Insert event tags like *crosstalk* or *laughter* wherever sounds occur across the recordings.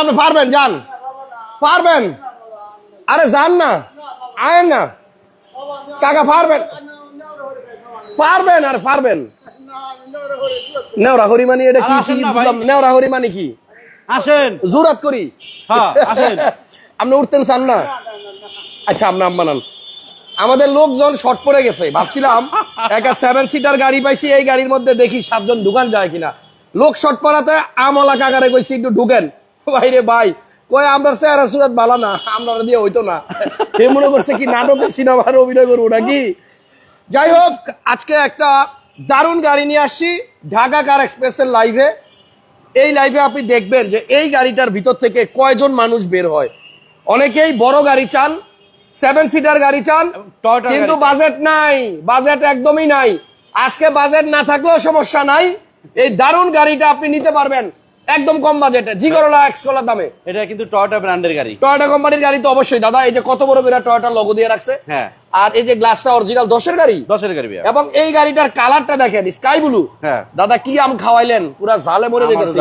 আপনি পারবেন যান। পারবেন। আরে যান না আয়েন না। কাকা পারবেন। পারবেন আর পারবেন। নেওরা হরি মানে এটা কি নেওরা হরি মানে কি? আসেন। জোরাত করি। হ্যাঁ *laughs* আপনি উঠতেন চান না? আচ্ছা আপনি আমাদের লোকজন শর্ট পড়ে গেছে ভাবছিলাম একটা সেভেন সিটার গাড়ি পাইছি এই গাড়ির মধ্যে দেখি সাতজন ঢুকান যায় কিনা। লোক শর্ট পড়াতে আমলা কাকারে কইছি একটু ঢুকেন। ভাইরে ভাই। কই আমরা চেহারা সুরাত ভালো না আমরা দিয়ে হইতো না। সে মনে করছে কি নাটকের সিনেমার অভিনয় করব নাকি? যাই হোক আজকে একটা দারুণ গাড়ি নিয়ে আসছি ঢাকা কার এক্সপ্রেসের লাইভে এই লাইভে আপনি দেখবেন যে এই গাড়িটার ভিতর থেকে কয়জন মানুষ বের হয়। অনেকেই বড় গাড়ি চান সেভেন সিটার গাড়ি চান কিন্তু বাজেট নাই বাজেট একদমই নাই। আজকে বাজেট না থাকলেও সমস্যা নাই। এই দারুণ গাড়িটা আপনি নিতে পারবেন। একদম কম বাজেটে। জি করলা এক্স কলার দামে। এটা কিন্তু টয়টা ব্র্যান্ডের গাড়ি। টয়োটা কোম্পানির গাড়ি তো অবশ্যই দাদা। এই যে কত বড় করে টয়োটা লগো দিয়ে রাখছে। হ্যাঁ। আর এই যে গ্লাসটা অরিজিনাল দশের গাড়ি। দশের গাড়ি এবং এই গাড়িটার কালারটা দেখেন স্কাই ব্লু হ্যাঁ। দাদা কি আম খাওয়াইলেন? পুরা জালে মরে যেতেছি।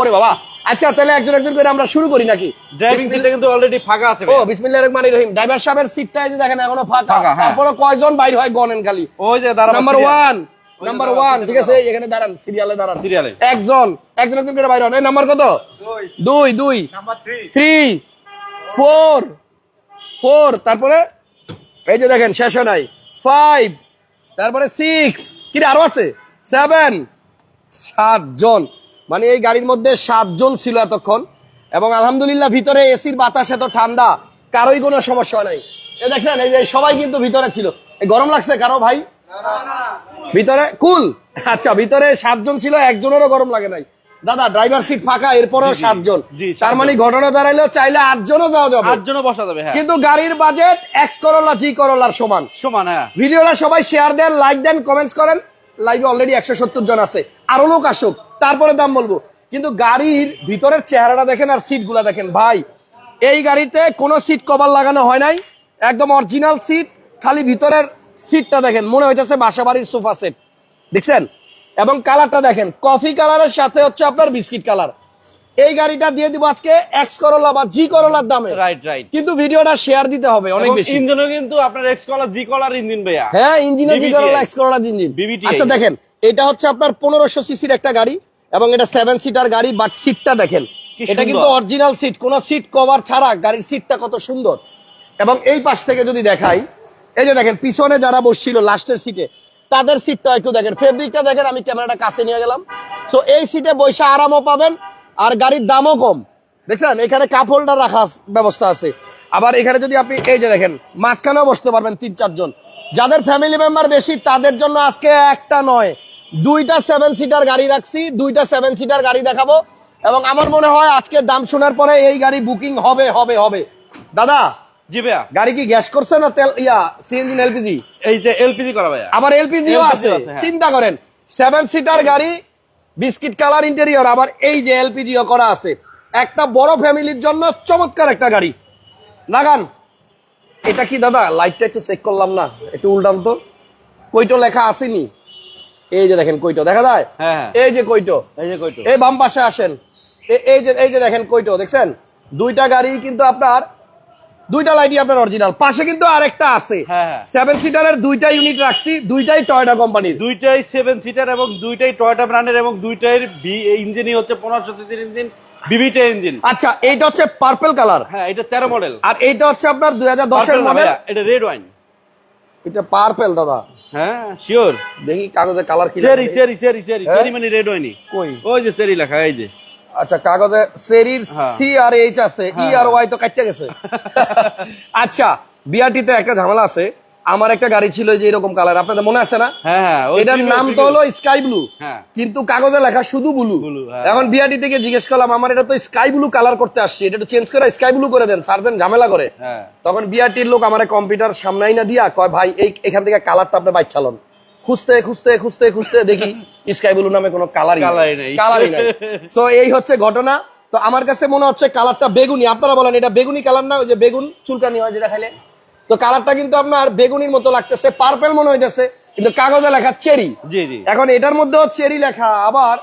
ওরে বাবা। আচ্ছা তাহলে একজন একজন করে আমরা শুরু করি নাকি? ড্রাইভিং সিটটা কিন্তু অলরেডি ফাঁকা আছে ও। বিসমিল্লাহির রহমানির রহিম। ড্রাইভার সাহেবের সিটটা এই যে দেখেন এখনও ফাঁকা। হ্যাঁ। তারপরে কয়জন বাইর হয় গনেন খালি? ওই যে দাঁড়া নাম্বার ওয়ান ওই যে নাম্বার ওয়ান ঠিক আছে? এখানে দাঁড়ান সিরিয়ালে দাঁড়ান। সিরিয়ালে একজন একজন একজন করে বাইর হন। নাম্বার কত? দুই। দুই থ্রি ফোর ফোর তারপরে এই যে দেখেন শেষ হয় নাই। ফাইভ তারপরে সিক্স কি আরও আছে? সেভেন সাতজন। মানে এই গাড়ির মধ্যে সাতজন ছিল এতক্ষণ। এবং আলহামদুলিল্লাহ ভিতরে এসির বাতাস এত ঠান্ডা কারোই কোনো সমস্যা নাই। এ দেখেন এই যে সবাই কিন্তু ভিতরে ছিল। এই গরম লাগছে কারও ভাই? ভিতরে কুল। আচ্ছা ভিতরে সাতজন ছিল একজনেরও গরম লাগে নাই। দাদা ড্রাইভার সিট ফাঁকা এরপরেও। সাতজন। তার মানে ঘটনা দাঁড়াইলো চাইলে আটজনও যাওয়া যাবে। আটজনও বসা যাবে হ্যাঁ। কিন্তু গাড়ির বাজেট এক্স করোলা জি করোলার সমান। সমান হ্যাঁ। ভিডিওটা সবাই শেয়ার দেন লাইক দেন কমেন্টস করেন। লাইভে অলরেডি একশো সত্তর জন আছে। আরও লোক আসুক তারপরে দাম বলব। কিন্তু গাড়ির ভিতরের চেহারাটা দেখেন আর সিটগুলা দেখেন। ভাই এই গাড়িতে কোনো সিট কভার লাগানো হয় নাই। একদম অরিজিনাল সিট খালি ভিতরের সিটটা দেখেন মনে হইতেছে বাসা বাড়ির সোফা সেট। দেখছেন? এবং কালারটা দেখেন কফি কালারের সাথে হচ্ছে আপনার বিস্কিট কালার। এই গাড়িটা দিয়ে দিব আজকে এক্স করোলা বা জি করোলার দামে। রাইট রাইট কিন্তু ভিডিওটা শেয়ার দিতে হবে অনেক বেশি। ইঞ্জিনও কিন্তু আপনার এক্স কলার জি কলার ইঞ্জিন ভাইয়া। হ্যাঁ ইঞ্জিন জি করোলা এক্স করোলা ইঞ্জিন। আচ্ছা দেখেন এটা হচ্ছে আপনার পনেরোশো সিসির একটা গাড়ি এবং এটা সেভেন সিটার গাড়ি বাট সিটটা দেখেন। এটা কিন্তু অরিজিনাল সিট কোন সিট কভার ছাড়া গাড়ির সিটটা কত সুন্দর। এবং এই পাশ থেকে যদি দেখাই এই যে দেখেন, পিছনে যারা বসছিল লাস্টের সিটে তাদের সিটটা একটু দেখেন। ফেব্রিকটা দেখেন, আমি ক্যামেরাটা কাছে নিয়ে গেলাম। সো এই সিটে বসে আরামও পাবেন, আর গাড়ির দামও কম। দেখছেন? এখানে কাপ হোল্ডার রাখা আস- ব্যবস্থা আছে। আবার এখানে যদি আপনি, এই যে দেখেন, মাঝখানেও বসতে পারবেন তিন চারজন যাদের ফ্যামিলি মেম্বার বেশি, তাদের জন্য আজকে একটা নয়। দুইটা সেভেন সিটার গাড়ি রাখছি, দুইটা সেভেন সিটার গাড়ি দেখাবো। এবং আমার মনে হয় আজকে দাম শোনার পরে এই গাড়ি বুকিং হবে হবে হবে। দাদা জি ভাইয়া গাড়ি কি গ্যাস করছে না তেল ইয়া সিএনজি এলপিজি? এই যে এলপিজি করা ভাইয়া। আবার এলপিজিও আছে হ্যাঁ। চিন্তা করেন সেভেন সিটার গাড়ি বিস্কিট কালার ইন্টেরিয়র আবার এই যে এলপিজিও করা আছে। একটা বড় ফ্যামিলির জন্য চমৎকার একটা গাড়ি। লাগান। এটা কি দাদা লাইটটা একটু চেক করলাম না একটু উল্টান তো। কইটো লেখা আসেনি। এই যে দেখেন কইটো দেখা যায়? হ্যাঁ হ্যাঁ। এই যে কইটো এই যে কইটো এই বাম পাশে আসেন। এই যে এই যে দেখেন কইটো দেখছেন? দুইটা গাড়ি কিন্তু আপনার দুইটা লাইটই আপনার অরিজিনাল পাশে কিন্তু আরেকটা আছে। হ্যাঁ, হ্যাঁ। সেভেন সিটারের দুইটা ইউনিট রাখছি দুইটাই টয়টা কোম্পানির দুইটাই সেভেন সিটার এবং দুইটাই টয়টা ব্র্যান্ডের এবং দুইটাই ইঞ্জিনই হচ্ছে পনেরোশো সিসির ইঞ্জিন বিবিটা ইঞ্জিন আচ্ছা এইটা হচ্ছে পার্পল কালার হ্যাঁ এটা তেরো মডেল আর এইটা হচ্ছে আপনার দুই হাজার দশের মডেল এটা রেড ওয়াইন এটা পার্পল দাদা। হ্যাঁ শিওর দেখি কাগজে কালার কি সেরি লেখা? সেরি সেরি সেরি হ্যাঁ? সেরি মানে রেড কই? ওই যে সেরি লেখা এই যে। আচ্ছা কাগজে সেরির হ্যাঁ। সি আর এইচ আছে ই হ্যাঁ। আর ওয়াই তো কাটতে গেছে। *laughs* আচ্ছা বিআরটিতে একটা ঝামেলা আছে। আমার একটা গাড়ি ছিল যে এরকম কালার আপনাদের মনে আছে না? হ্যাঁ হ্যাঁ এটার নাম তো হলো স্কাই ব্লু হ্যাঁ। কিন্তু কাগজে লেখা শুধু ব্লু হ্যাঁ। এখন বিআরটি থেকে জিজ্ঞেস করলাম আমার এটা তো স্কাই ব্লু কালার করতে আসছি এটা একটু চেঞ্জ করে স্কাই ব্লু করে দেন স্যার দেন ঝামেলা করে। হ্যাঁ। তখন বিআরটির লোক আমার কম্পিউটার সামনাই না দিয়া কয় ভাই এই এখান থেকে কালারটা আপনি বাইক চালন। খুঁজতে খুঁজতে খুঁজতে খুঁজতে দেখি স্কাই ব্লু নামে কোনো কালারই কালারই নাই। সো এই হচ্ছে ঘটনা। তো আমার কাছে মনে হচ্ছে কালারটা বেগুনি। আপনারা বলেন এটা বেগুনি কালার না? ওই যে বেগুন চুলকানি হয় যেটা খাইলে। তো কালারটা কিন্তু আপনার বেগুনির মতো লাগতেছে। পার্পেল মনে হইতেছে কিন্তু কাগজে লেখা চেরি জি জি। এখন এটার মধ্যেও চেরি লেখা। আবার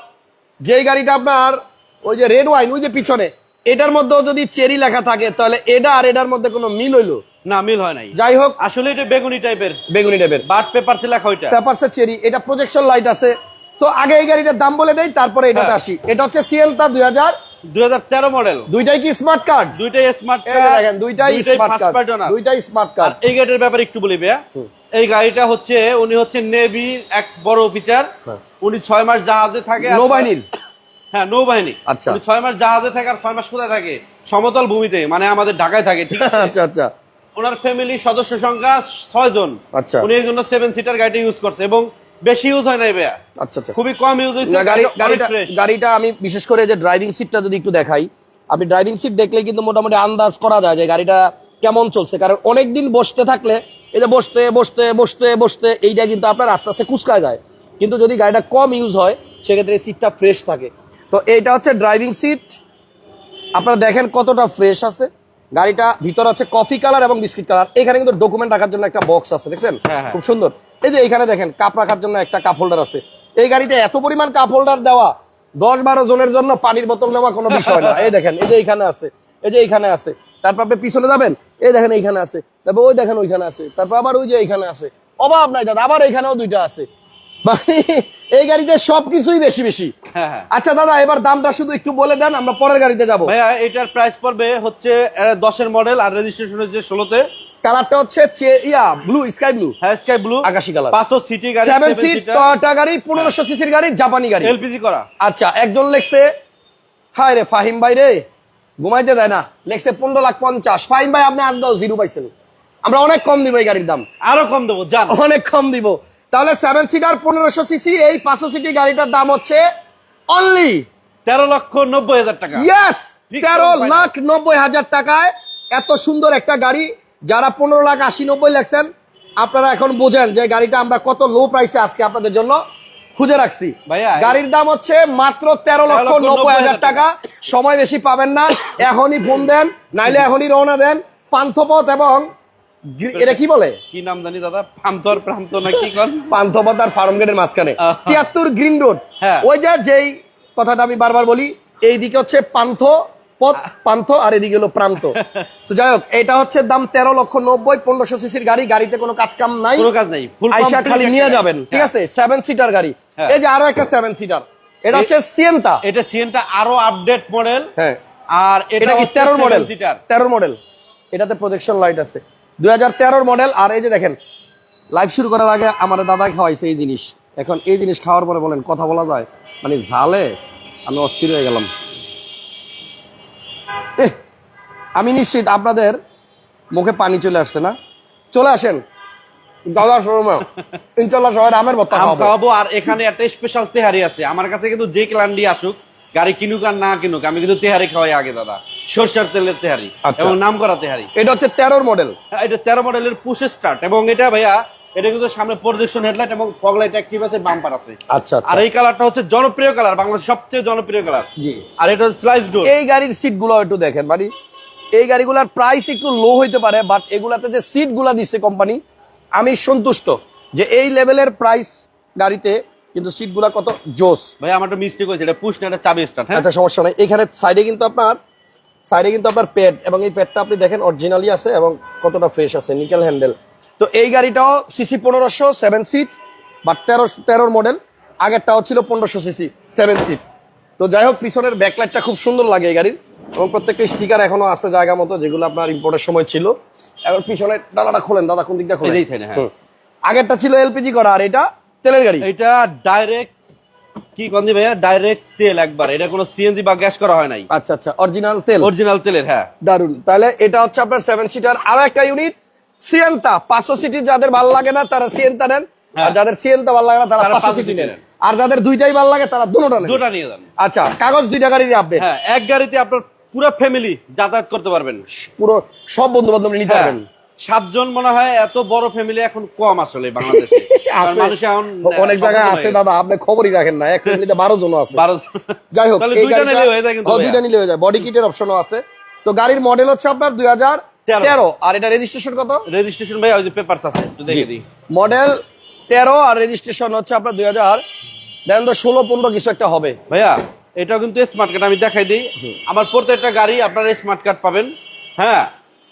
যেই গাড়িটা আপনার ওই যে রেড ওয়াইন ওই যে পিছনে এটার মধ্যেও যদি চেরি লেখা থাকে তাহলে এটা আর এটার মধ্যে কোনো মিল হইল? না মিল হয় নাই। যাই হোক। আসলে এটা বেগুনি টাইপের বেগুনি টাইপের বাট পেপার লেখা ওইটা। চেরি এটা প্রজেকশন লাইট আছে। তো আগে এই গাড়িটার দাম বলে দেই তারপরে এটাতে হ্যাঁ। আসি। এটা হচ্ছে সিএলটা দুই হাজার। দুই হাজার মডেল দুইটাই কি স্মার্ট কার্ড দুইটাই স্মার্ট দেখেন দুইটাই স্মার্ট কার্ড দুইটাই স্মার্ট কার্ড এই গাড়ির ব্যাপারে একটু বলি ভাইয়া। এই গাড়িটা হচ্ছে উনি হচ্ছে নেভি এক বড় অফিসার হ্যাঁ। উনি ছয় মাস জাহাজে থাকে নৌবাহিনীর। হ্যাঁ নৌবাহিনী। আচ্ছা। উনি মাস জাহাজে থাকে আর ছয় মাস কোথায় থাকে? সমতল ভূমিতে মানে আমাদের ঢাকায় থাকে ঠিক আছে? আচ্ছা আচ্ছা। ওনার ফ্যামিলি সদস্য সংখ্যা ছয় জন। আচ্ছা। উনি এই জন্য সেভেন সিটার গাড়িটা ইউজ করছে এবং বেশি ইউজ হয় নাই ভাইয়া। আচ্ছা আচ্ছা। খুবই কম ইউজ হয়েছে গাড়িটা আমি বিশেষ করে যে ড্রাইভিং সিটটা যদি একটু দেখাই আপনি ড্রাইভিং সিট দেখলে কিন্তু মোটামুটি আন্দাজ করা যায় যে গাড়িটা কেমন চলছে। কারণ অনেকদিন বসতে থাকলে এই যে বসতে বসতে বসতে বসতে এইটা কিন্তু আপনার আস্তে আস্তে কুচকায় যায়। কিন্তু যদি গাড়িটা কম ইউজ হয় সেক্ষেত্রে সিটটা ফ্রেশ থাকে। তো এইটা হচ্ছে ড্রাইভিং সিট আপনারা দেখেন কতটা ফ্রেশ আছে। গাড়িটা ভিতরে হচ্ছে কফি কালার এবং বিস্কিট কালার এখানে কিন্তু ডকুমেন্ট রাখার জন্য একটা বক্স আছে দেখছেন? হ্যাঁ, হ্যাঁ। খুব সুন্দর। এই যে এখানে দেখেন কাপ রাখার জন্য একটা কাপ হোল্ডার আছে। এই গাড়িতে এত পরিমাণ কাপ হোল্ডার দেওয়া দশ বারো জনের জন্য পানির বোতল নেওয়া কোনো বিষয় না। এই দেখেন এই যে এইখানে আছে এই যে এইখানে আছে। তারপর আপনি পিছনে যাবেন এই দেখেন এইখানে আছে। তারপর ওই দেখেন ওইখানে আছে। তারপর আবার ওই যে এইখানে আছে। অভাব নাই দাদা আবার এইখানেও দুইটা আছে। মানে এই গাড়িতে সবকিছুই বেশি বেশি। হ্যাঁ হ্যাঁ। আচ্ছা দাদা এবার দামটা শুধু একটু বলে দেন আমরা পরের গাড়িতে যাব। ভাইয়া এটার প্রাইস পড়বে হচ্ছে দশের মডেল আর রেজিস্ট্রেশন হচ্ছে ষোলোতে। কালারটা হচ্ছে ইয়া ব্লু স্কাই ব্লু হ্যাঁ স্কাই ব্লু আকাশি কালার পাঁচশো সিটি গাড়ি সেভেন সিট টয়োটা গাড়ি পনেরোশো সিসির গাড়ি জাপানি গাড়ি। এলপিজি করা। আচ্ছা একজন লেখছে হায় রে ফাহিম ভাই রে ঘুমাইতে দেয় না। লেখছে পনেরো লাখ পঞ্চাশ। ফাহিম ভাই আপনি আজ দাও জিরো পাইছেন। আমরা অনেক কম দিব এই গাড়ির দাম। আরও কম দেবো জান। অনেক কম দিব। তাহলে সেভেন সিটার পনেরোশো সিসি এই পাঁচশো সিটি গাড়িটার দাম হচ্ছে অনলি তেরো লক্ষ নব্বই হাজার টাকা। ইয়েস তেরো লাখ নব্বই হাজার টাকায় এত সুন্দর একটা গাড়ি। যারা পনেরো লাখ আশি নব্বই লেখছেন আপনারা এখন বোঝেন যে গাড়িটা আমরা কত লো প্রাইসে আজকে আপনাদের জন্য খুঁজে রাখছি। গাড়ির দাম হচ্ছে মাত্র তেরো লক্ষ নব্বই হাজার টাকা। সময় বেশি পাবেন না এখনই ফোন দেন নাইলে এখনই রওনা দেন। পান্থপথ এবং এটা কি বলে? কি নাম জানি দাদা? প্রান্তর প্রান্ত না কি আর ফার্ম গেটের মাঝখানে। তিয়াত্তর গ্রিন রোড হ্যাঁ। ওই যে যেই কথাটা আমি বারবার বলি এই দিকে হচ্ছে পান্থ পথ পান্থ আর এদিকে হলো প্রান্ত। *laughs* তো যাই হোক এটা হচ্ছে দাম তেরো লক্ষ নব্বই পনেরোশো সিসির গাড়ি গাড়িতে কোনো কাজ কাম নাই। কোনো কাজ নাই আইসা খালি নিয়ে যাবেন ঠিক আছে? সেভেন সিটার গাড়ি। হ্যাঁ। এই যে আরও একটা সেভেন সিটার এটা হচ্ছে সিয়েন্তা এটা সিএনটা আরও আপডেট মডেল হ্যাঁ। আর এটা কি তেরোর মডেল তেরোর মডেল এটাতে প্রজেকশন লাইট আছে। দুই হাজার মডেল আর এই যে দেখেন লাইভ শুরু করার আগে আমার দাদা খাওয়াইছে এই জিনিস। এখন এই জিনিস খাওয়ার পরে বলেন কথা বলা যায়? মানে ঝালে আমি অস্থির হয়ে গেলাম। আমি নিশ্চিত আপনাদের মুখে পানি চলে আসছে না? চলে আসেন। দাদা শোরুমে ইনশাল্লাহ সবাই আমের ভর্তা খাওয়াবো। খাওয়াবো আর এখানে একটা স্পেশাল তেহারি আছে। আমার কাছে কিন্তু যে ক্লান্ডি আসুক গাড়ি কিনুক আর না কিনুক আমি কিন্তু তেহারি খাওয়াই আগে দাদা। সরষের তেলের তেহারি আচ্ছা। এবং নাম করা তেহারি। এটা হচ্ছে তেরোর মডেল হ্যাঁ, এটা তেরো মডেলের পুশ স্টার্ট এবং এটা ভাইয়া এটা কিন্তু সামনে প্রজেকশন হেডলাইট এবং ফগ লাইট অ্যাক্টিভ আছে বাম্পার আছে। আচ্ছা আর এই কালারটা হচ্ছে জনপ্রিয় কালার বাংলাদেশের সবচেয়ে জনপ্রিয় কালার জি। আর এটা হচ্ছে স্লাইস ডোর এই গাড়ির সিটগুলো একটু দেখেন মানে এই গাড়িগুলোর প্রাইস একটু লো হইতে পারে বাট এগুলাতে যে সিটগুলা দিচ্ছে কোম্পানি আমি সন্তুষ্ট যে এই লেভেলের প্রাইস গাড়িতে কিন্তু সিটগুলা কত? জোস। ভাই আমার একটা মিস্টেক হয়েছে এটা পুশ না এটা চাবি স্টার্ট হ্যাঁ? আচ্ছা সমস্যা নাই। এখানে সাইডে কিন্তু আপনার সাইডে কিন্তু আপনার প্যাড এবং এই প্যাডটা আপনি দেখেন অরিজিনালি আছে এবং কতটা ফ্রেশ আছে নিকেল হ্যান্ডেল তো এই গাড়িটাও সিসি পনেরোশো সেভেন সিট বা তেরো তেরোর মডেল আগেরটাও ছিল পনেরোশো সিসি সেভেন সিট তো যাই হোক পিছনের ব্যাকলাইটটা খুব সুন্দর লাগে এই গাড়ির এবং প্রত্যেকটা স্টিকার এখনও আছে জায়গা মতো যেগুলো আপনার ইম্পোর্টের সময় ছিল। এখন পিছনের ডালাটা খোলেন দাদা কোন দিকটা খোলেন? হ্যাঁ। আগেরটা ছিল এলপিজি করা আর এটা তেলের গাড়ি? এটা ডাইরেক্ট কি কন্দি ভাইয়া? ডাইরেক্ট তেল একবার। এটা কোনো সিএনজি বা গ্যাস করা হয় নাই। আচ্ছা আচ্ছা অরিজিনাল তেল? অরিজিনাল তেলের হ্যাঁ। দারুণ তাহলে এটা হচ্ছে আপনার সেভেন সিটার আরও একটা ইউনিট সিয়েন্তা পাঁচশো সিটি যাদের ভালো লাগে না তারা সিয়েন্তা নেন। আর হ্যাঁ। যাদের সিয়েন্তা ভালো লাগে না তারা পাঁচশো 500 সিটি নেন। আর যাদের দুইটাই ভালো লাগে তারা দুটোটা নেন। দুটা নিয়ে যান। আচ্ছা কাগজ দুইটা গাড়ির আপডেট হ্যাঁ এক গাড়িতে আপনার পুরো ফ্যামিলি যাতায়াত করতে পারবেন। পুরো সব বন্ধু বান্ধব নিতে হ্যাঁ, পারবেন। সাতজন মনে হয় এত বড় ফ্যামিলি এখন কম আসলে বাংলাদেশে। *laughs* মানুষ এখন অনেক জায়গায় আছে দাদা আপনি খবরই রাখেন না। এক *laughs* ফ্যামিলিতে বারো জন আছে। যাই হোক দুইটা নিলে হয়ে যায় কিন্তু দুইটা নিলে হয়ে যায়। বডি কিটের অপশনও আছে। তো গাড়ির মডেল হচ্ছে আপনার দুই হাজার তেরো। তেরো। আর এটা রেজিস্ট্রেশন কত? রেজিস্ট্রেশন ভাই ওই যে পেপার আছে একটু দেখে দিই। মডেল তেরো আর রেজিস্ট্রেশন হচ্ছে আপনার দুই হাজার। দেন তো ষোলো পনেরো কিছু একটা হবে। ভাইয়া এটাও কিন্তু স্মার্ট কার্ড আমি দেখাই দিই। আমার প্রত্যেকটা গাড়ি আপনারা স্মার্ট কার্ড পাবেন। হ্যাঁ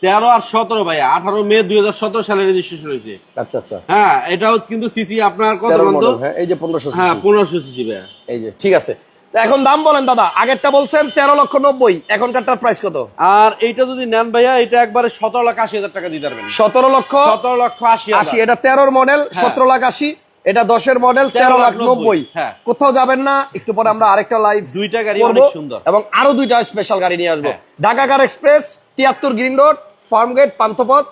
তেরো আর সতেরো ভাইয়া আঠারো মে দুই হাজার সতেরো সালে রেজিস্ট্রেশন হয়েছে। আচ্ছা আচ্ছা। হ্যাঁ এটাও কিন্তু সিসি আপনার কত হ্যাঁ এই যে পনেরোশো হ্যাঁ পনেরোশো সিসি ভাইয়া। এই যে ঠিক আছে। এখন দাম বলেন দাদা। আগেরটা বলছেন তেরো লক্ষ নব্বই এখনকারটার প্রাইস কত? আর এইটা যদি নেন ভাইয়া এটা একবারে সতেরো লাখ আশি হাজার টাকা দিতে পারবেন সতেরো লক্ষ সতেরো লক্ষ আশি আশি এটা তেরোর মডেল সতেরো লাখ আশি এটা দশের মডেল তেরো লাখ নব্বই। হ্যাঁ। কোথাও যাবেন না একটু পরে আমরা আরেকটা লাইভ দুইটা গাড়ি সুন্দর। এবং আরও দুইটা স্পেশাল গাড়ি নিয়ে আসব। হ্যাঁ। ঢাকা কার এক্সপ্রেস তিয়াত্তর গ্রিন রোড ফার্মগেট পান্থপথ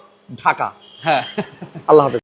ঢাকা। হ্যাঁ। আল্লাহ হাফেজ।